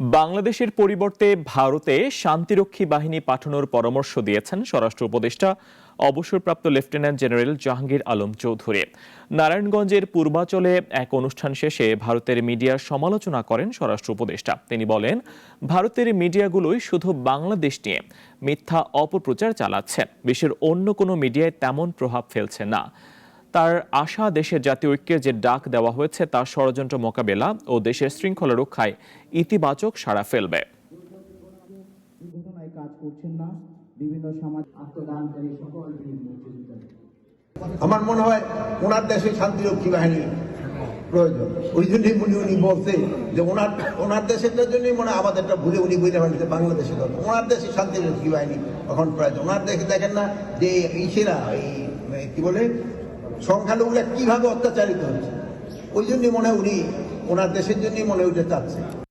বাংলাদেশের পরিবর্তে ভারতে শান্তিরক্ষী বাহিনী পাঠানোর পরামর্শ দিয়েছেন স্বরাষ্ট্র উপদেষ্টা, অবসরপ্রাপ্ত লেফটেন্যান্ট জেনারেল জাহাঙ্গীর আলম চৌধুরী। নারায়ণগঞ্জের পূর্বাচলে এক অনুষ্ঠান শেষে ভারতের মিডিয়ার সমালোচনা করেন স্বরাষ্ট্র উপদেষ্টা। তিনি বলেন, ভারতের মিডিয়াগুলোই শুধু বাংলাদেশ নিয়ে মিথ্যা অপপ্রচার চালাচ্ছে। বিশ্বের অন্য কোনো মিডিয়ায় তেমন প্রভাব ফেলছে না। তার আশা দেশের জাতীয় ঐক্যের যে ডাক দেওয়া হয়েছে তা ষড়যন্ত্র মোকাবেলা ও দেশের শৃঙ্খলা রক্ষায় ইতিবাচক সাড়া ফেলবে। ঘটনায় কাজ করছেন না বিভিন্ন সমাজ আত্মদানকারী সকল বীর মুক্তিযোদ্ধা। আমার মনে হয় ওনার দেশে শান্তিরক্ষী বাহিনী প্রয়োজন। ওই জন্যই উনি উনি বলছে যে ওনার ওনার দেশের জন্যই মনে হয় আমাদেরটা ভুলে উনি বুঝে ফেলছে বাংলাদেশের দরকার ওনার দেশে শান্তিরক্ষী বাহিনী এখন প্রয়োজন। ওনার দেশে দেখেন না যে ইসেরা এই এই কি বলে সংখ্যালঘুরা কীভাবে অত্যাচারিত হচ্ছে? ওই জন্যই মনে হয় উনি, ওনার দেশের জন্যই মনে উঠে চাচ্ছে।